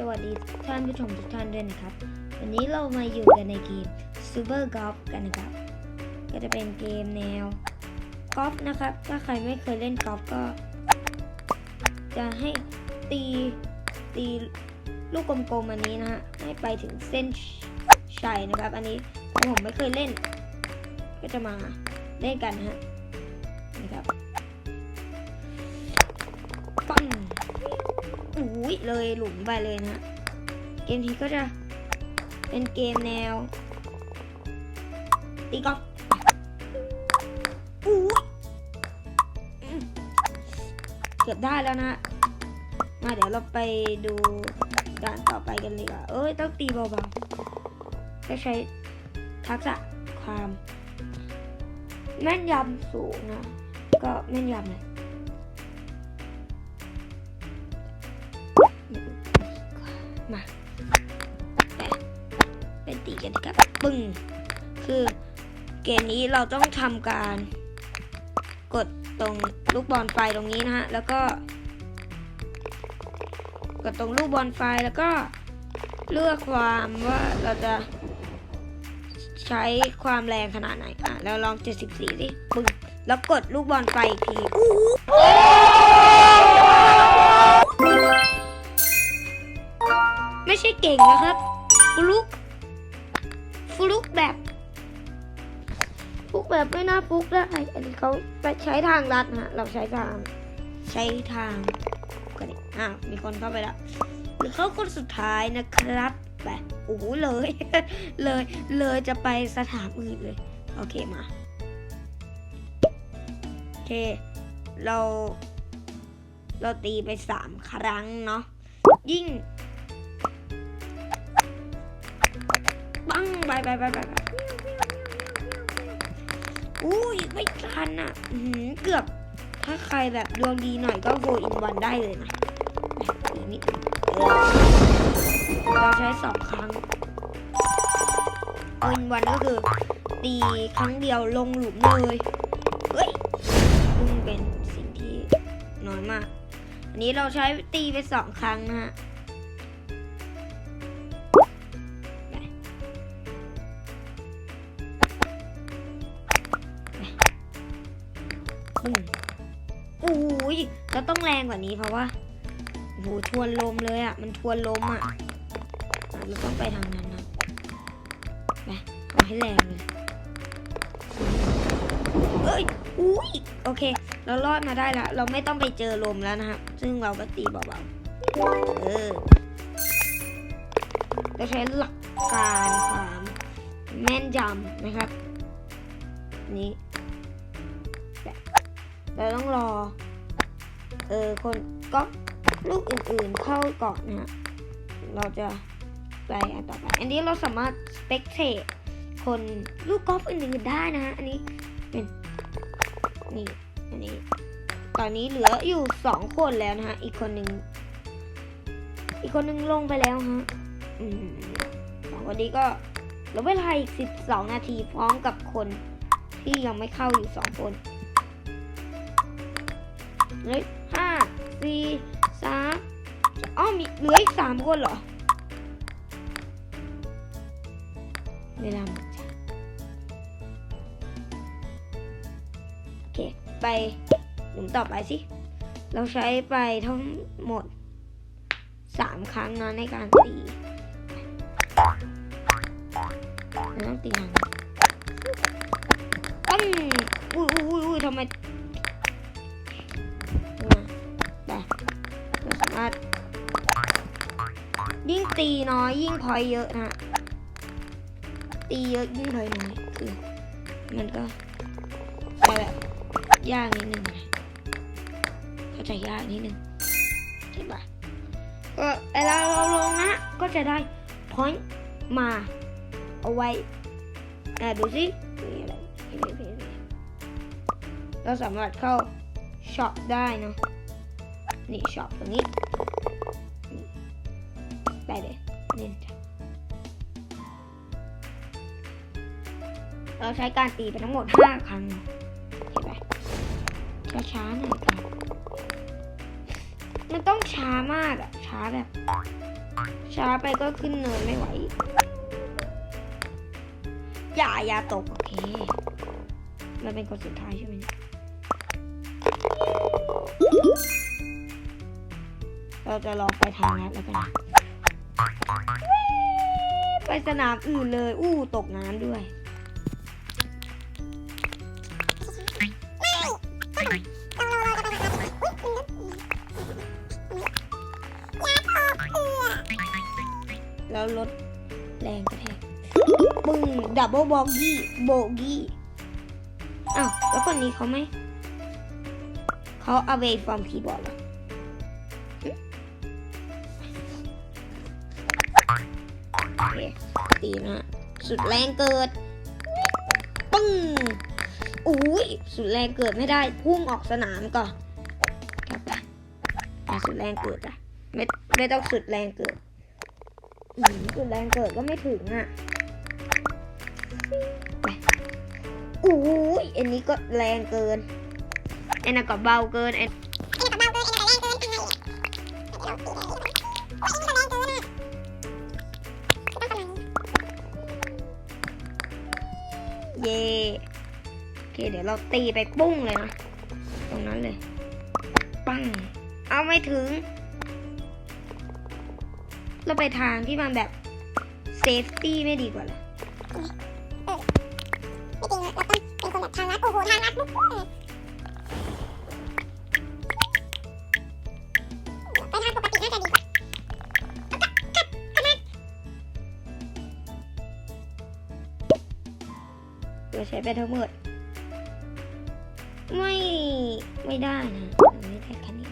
สวัสดีท่านผู้ชมทุกท่านด้วยนะครับ วันนี้เรามาอยู่กันในเกม Super Golf กันนะครับ ก็จะเป็นเกมแนวกอล์ฟนะครับ ถ้าใครไม่เคยเล่นกอล์ฟก็ จะให้ตีตีลูกกลมๆอันนี้นะฮะให้ไปถึงเส้นชัยนะครับ อันนี้ผมไม่เคยเล่น ก็จะมาเล่นกันฮะ เลยหลุมไปเลยนะ เกมนี้ก็จะเป็นเกมแนว ตีกอล์ฟอุ้เกือบได้แล้วนะ มาเดี๋ยวเราไปดูด่านต่อไปกันเลยอะเอ้ย ต้องตีเบาๆก็ใช้ทักษะความ แม่นยำสูงนะ ก็แม่นยำเลย ตีกันดีครับปึ้งคือเกมนี้เราต้องทำการ กดตรงลูกบอลไฟตรงนี้นะฮะ แล้วก็ กดตรงลูกบอลไฟแล้วก็เลือกความว่าเราจะใช้ความแรงขนาดไหน อะ แล้วลอง 74สิปึ้งแล้วกดลูกบอลไฟอีกทีอู้ไม่ใช่เก่งนะครับ ลุกแบบฟุกแบบไม่น่าฟุกได้ อันนี้เขาไปใช้ทางลัดนะฮะ เราใช้ทาง ใช้ทางก็ดิอ้าวมีคนเข้าไปแล้วหรือเขาคนสุดท้ายนะครับไปโอ้โหเลย เลย เลยจะไปสถานอื่นเลย โอเคมา โอเค เรา เราตีไปสามครั้งเนาะ ยิ่ง ไปไปไปไปอุ้ยไม่ทันอะเกือบ ถ้าใครแบบดวงดีหน่อยก็โฟอินวันได้เลยนะอีกนิดเราใช้สองครั้งโฟอินวันก็คือ ตีครั้งเดียวลงหลุมเลยเฮ้ยซึ่งเป็นสิ่งที่น้อยมาก อันนี้เราใช้ตีไปสองครั้งนะฮะ อืมโอ้ยเราต้องแรงกว่านี้เพราะว่าโอ้โหทวนลมเลยอะ มันทวนลมอะ่ะเราต้องไปทางนั้นนะไปเอให้แรงเลยเอ้ยอุ้ยโอเค เรารอดมาได้ล้วเราไม่ต้องไปเจอลมแล้วนะครับซึ่งเราก็ตีเบาๆเออเราใช้หลักการความแม่นยำนะครับ นี้ เราต้องรอ เออคนก็ลูกอื่นๆเข้าก่อนนะฮะเราจะไปอันต่อไป อันนี้เราสามารถสเปกเทตคนลูกกอล์ฟอื่นๆได้นะฮะ อันนี้เป็นนี่ อันนี้ ตอนนี้เหลืออยู่สองคนแล้วนะฮะ อีกคนหนึ่ง อีกคนหนึ่งลงไปแล้วฮะ อืมสองคนนี้ก็เหลือเวลาอีกสิบสองนาทีพร้อมกับคนที่ยังไม่เข้าอยู่สองคน เหลือห้าสี่สามอ้อมีเหลืออีกสามคนเหรอเวลาหมดจ้ะโอเค ไปหลุมต่อไปสิ เราใช้ไปทั้งหมดสามครั้งนะในการตีเราต้องตียังปั้อุ้ยอุ้ยอุ้ยอุ้ยทำไมารถ ยิ่งตีน้อยยิ่งพอยเยอะนะตีเยอะยิ่งพอยน้อยคือมันก็จะแบบยากนิดนึงเข้าใจยากนิดนึงใช่ปะก็เวลาเราลงนะก็จะได้พอยมาเอาไว้อะดูสิเห็นไหมเห็นไหมเราสามารถเข้าช็อปได้เนาะ นี่ช็อปตรงนี้ได้เลยนี่เราใช้การตีไปทั้งหมด 5 ครั้งเห็นไหมช้าๆหน่อยครับมันต้องช้ามากอะช้าแบบ ช้าไปก็ขึ้นเนินไม่ไหว อย่าอย่าตก โอเคมันเป็นคนสุดท้ายใช่ไหม เราจะลองไปทางนั้นแล้วกันไปสนามอื่นเลย อู้ตกน้ำด้วยแล้วลดแรงกระแทกปึ้งดับเบิลบอกี้โบกี้อ้าวแล้วคนนี้เขาไม่ เขา away from keyboard เหรอ เคตีนะสุดแรงเกิดปึ้งอุ้ยสุดแรงเกิดไม่ได้พุ่งออกสนามก่อนกลับไปสุดแรงเกิดอะไม่ไม่ต้องสุดแรงเกิดอืมสุดแรงเกิดก็ไม่ถึงอะไปอู้ยอันนี้ก็แรงเกินอ้นั่นก็เบาเกินอ้เเย่โอเคเดี๋ยวเราตีไปปุ้งเลยนะ ตรงนั้นเลย ปังเอาไม่ถึง เราไปทางที่มันแบบเซฟตี้ไม่ดีกว่าเหรอไม่จริงนะเราต้องเป็นคนแบบทางลัดโอ้โหทางลัดมุก เราใช้ไปทั้งหมด ไม่ ไม่ได้นะไม่ได้แค่นี้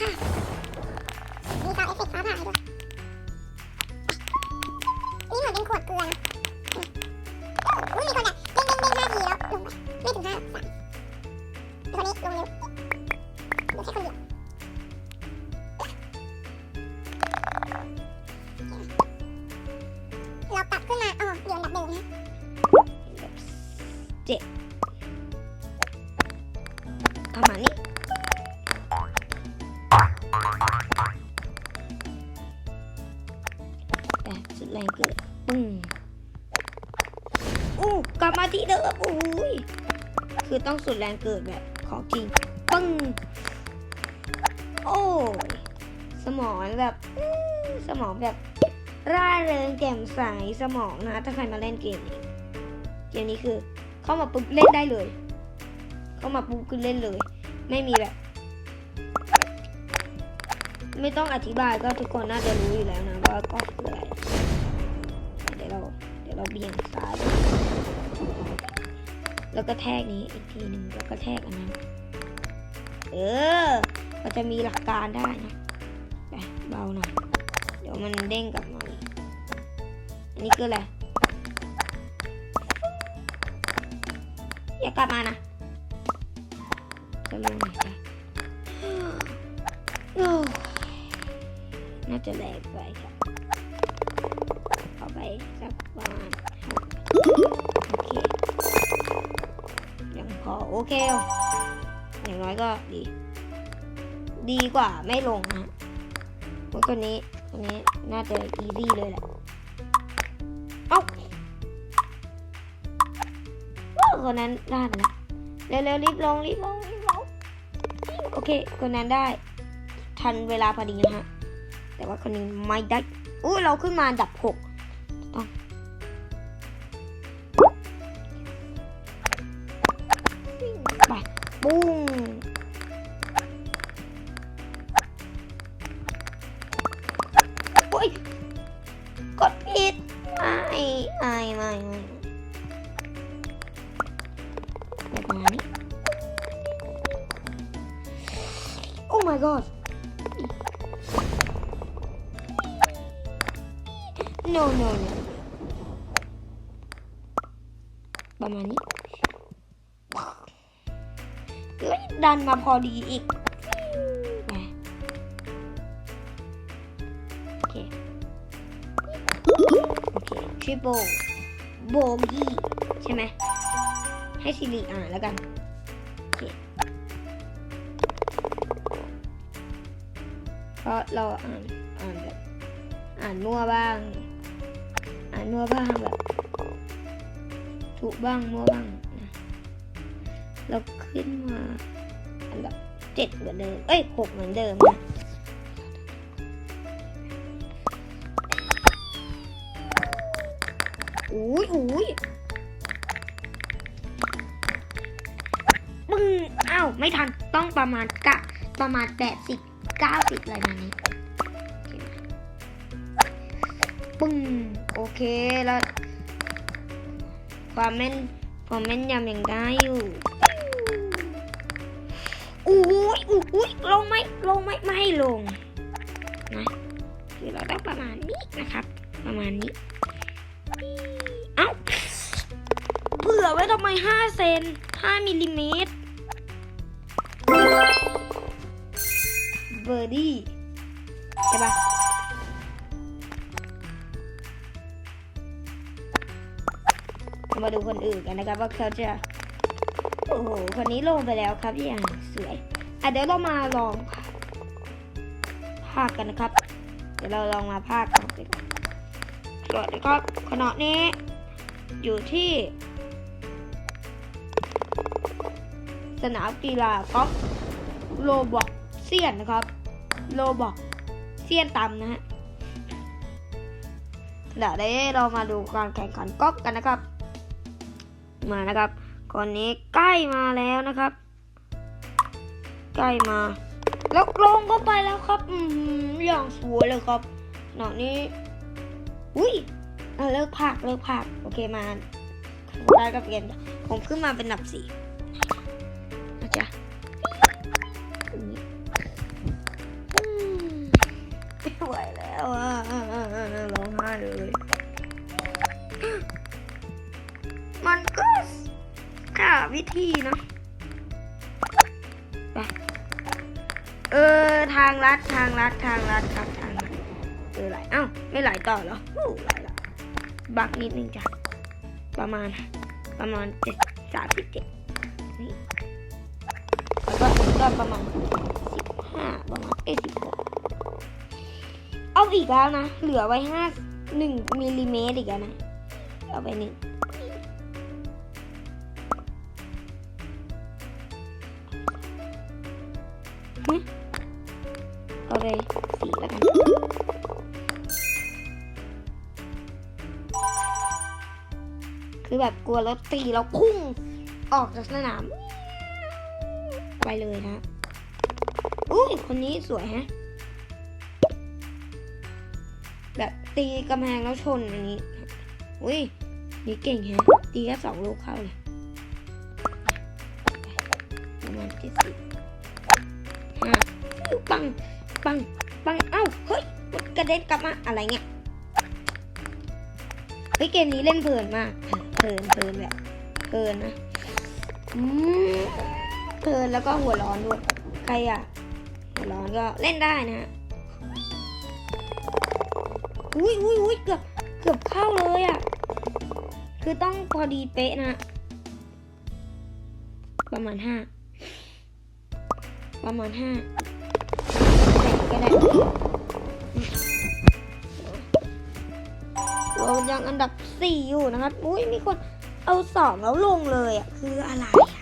ค่ะมีซาวเอฟเฟกต์ฟ้าผ่าให้ด้วยนี่เหมือนเป็นขวดเกลือนะอุ้ยมีคนแบบเด้งเด้งเด้งห้าทีแล้วลงไปไม่ถึงห้าสามคนนี้ลงเร็วเหลือแค่คนเดียวเราปรับขึ้นมาอ๋ออยู่อันดับหนึ่งนะเจ็ดเข้ามาณนี่ เดิมอุ้ยคือต้องสุดแรงเกิดแบบของจริงปึ้งโอ้ยสมองแบบสมองแบบร่าเริงแจ่มใสสมองนะถ้าใครมาเล่นเกมนี้เกมนี้คือ เข้ามาปุ๊บเล่นได้เลย เข้ามาปุ๊บคือเล่นเลย ไม่มีแบบ ไม่ต้องอธิบายก็ทุกคนน่าจะรู้อยู่แล้วนะว่าก็คืออะไรเดี๋ยวเราเดี๋ยวเราเบี่ยงซ้าย แล้วก็แทกนี้อีกทีหนึ่งแล้วก็แทกอันนั้น เออก็จะมีหลักการได้นะไปเบาหน่อย เดี๋ยวมันเด้งกลับมาอีกอันนี้คืออะไร อย่ากลับมานะจะลงไหนได้โอ้น่าจะแรงไปครับเอาไปสักประมาณ ห้าโอเค อย่างน้อยก็ดี ดีกว่าไม่ลงนะเพราคนนี้คนนี้น่าจะอีซี่เลยแหละเอ้าคนนั้นได้แล้วเร็วๆรีบลงรีบลงรีบลงโอเคคนนั้นได้ ทันเวลาพอดีนะฮะแต่ว่าคนนี้ไม่ได้อู้เราขึ้นมาดับหก โอ้ my god no no no ประมาณนี้เฮ้ยดันมาพอดีอีกโอเค โอเค triple โบกี้ใช่ไหม ให้ซิริอ่านแล้วกัน โอเค เพราะเราอ่านอ่านแบบอ่านมั่วบ้าง อ่านมั่วบ้างแบบถูกบ้างมั่วบ้างนะเราขึ้นมาอันดับเจ็ดเหมือนเดิม เอ้ยหกเหมือนเดิมนะอุ้ยอุ้ยมึงอ้าว ไม่ทัน ต้องประมาณกะ ประมาณแปดสิบเก้าสิบอะไรมานี้ปึ้งโอเคแล้วความแม่นความแม่นยำยังได้อยู่อุ้ยอุ้ยลงไหมลงไหมไม่ให้ลงนะคือเราต้องประมาณนี้นะครับ ประมาณนี้เอ้าเผื่อไว้ทำไมห้าเซนห้ามิลลิเมตร บอร์ดี้ใช่ปะมาดูคนอื่นกันนะครับว่าเขาจะ โอ้โห คนนี้ลงไปแล้วครับอย่างสวย อะเดี๋ยวเรามาลองภาคกันนะครับ เดี๋ยวเราลองมาภาคกันดีกว่าสวัสดีครับขณะนี้ อยู่ที่ สนามกีฬากอล์ฟโลบอกเซียนนะครับ โลบอกเซียนตำนะฮะเดี๋ยวเรามาดูการแข่งขันก๊อล์ฟกันนะครับ มานะครับคนนี้ใกล้มาแล้วนะครับ ใกล้มา แล้วลงเข้าไปแล้วครับ อืมอย่างสวยเลยครับขณะนี้อุ้ยเลิกภาคเลิกภาคโอเคมาได้กับเกมผมขึ้นมาเป็นอันดับสี่ แล้วอะร้องไห้เลย มันก็หาวิธีนะไปเออ ทางลัดทางลัดทางลัดครับทางลัดเออไหลเอ้า ไม่ไหลต่อเหรออู้ไหลละบักนิดนึงจ้ะ ประมาณ ประมาณเจ็ดสามสิบเจ็ดนี่แล้วก็ก็ประมาณสิบห้าประมาณเอ้สิบ เอาอีกแล้วนะ เหลือไว้ห้าหนึ่งมิลลิเมตรอีกแล้วนะ เอาไปหนึ่งเอาไปสี่แล้วกันคือแบบกลัวรถตีแล้วพุ่งออกจากสนาม ไปเลยนะอุ้ยคนนี้สวยฮะ ตีกำแพงแล้วชนอันนี้ อุ้ย นี่เก่งแฮะ ตีแค่สองลูกเข้าเลยประมาณเจ็ดสิบห้าปัง ปัง ปัง เอ้า เฮ้ยกระเด็นกลับมา อะไรเงี้ย เฮ้ย เกมนี้เล่นเพลินมาก เพลิน เพลินแบบเพลินนะเพลินแล้วก็หัวร้อนด้วย ใครอะ หัวร้อนก็เล่นได้นะฮะ อุ้ยอุ้ยอุ้ยเกือบเกือบเข้าเลยอะ คือต้องพอดีเป๊ะนะ ประมาณห้าประมาณห้าก็ได้เรายังอันดับสี่อยู่นะครับ อุ้ยมีคนเอาสองแล้วลงเลยอะ คืออะไรอะ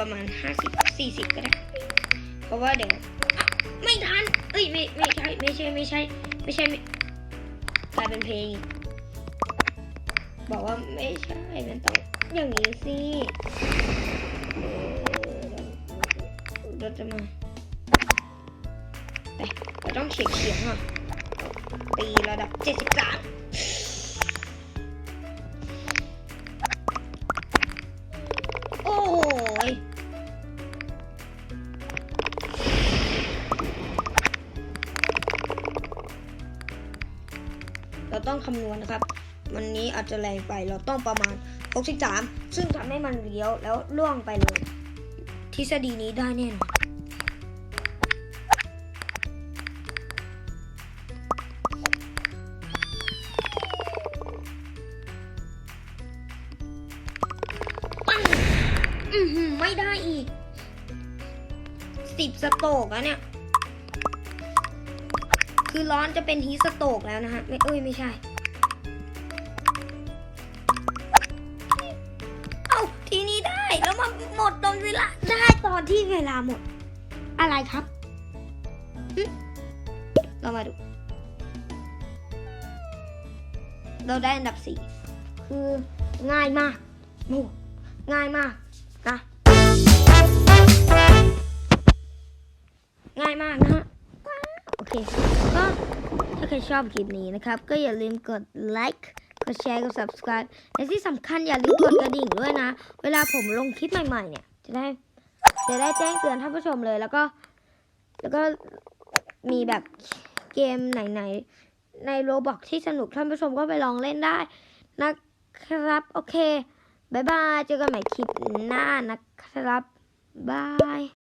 ประมาณห้าสิบสี่สิบก็ได้ เพราะว่าเดี๋ยวไม่ทัน เอ้ยไม่ไม่ใช่ไม่ใช่ไม่ใช่ไม่ใช่ไม่กลายเป็นเพลง บอกว่าไม่ใช่มันต้องอย่างนี้สิเราจะมาแต่เราต้องเฉียงเฉียงอะตีระดับเจ็ดสิบสาม ต้องคำนวณนะครับ วันนี้อาจจะแรงไปเราต้องประมาณ 63 ซึ่งทำให้มันเลี้ยวแล้วล่วงไปเลย ทฤษฎีนี้ได้แน่นอนไม่ได้อีกสิบสโตกอะเนี่ย คือร้อนจะเป็นฮีสโตกแล้วนะฮะ ไม่เอ้ยไม่ใช่ เอ้าทีนี้ได้ แล้วมาหมดตอนเวลา ได้ตอนที่เวลาหมด อะไรครับ เรามาดู เราได้อันดับสี่ คือง่ายมากโอ้ง่ายมากนะ ง่ายมาก เคก็ถ้าใครชอบคลิปนี้นะครับ ก็อย่าลืมกดไลค์กดแชร์กด subscribe และที่สำคัญอย่าลืมกดกระดิ่งด้วยนะ เวลาผมลงคลิปใหม่ๆเนี่ย จะได้จะได้แจ้งเตือนท่านผู้ชมเลยแล้วก็ แล้วก็มีแบบเกมไหนๆในโรบอกที่สนุกท่านผู้ชมก็ไปลองเล่นได้นะครับ โอเคบายบาย เจอกันใหม่คลิปหน้านะครับบาย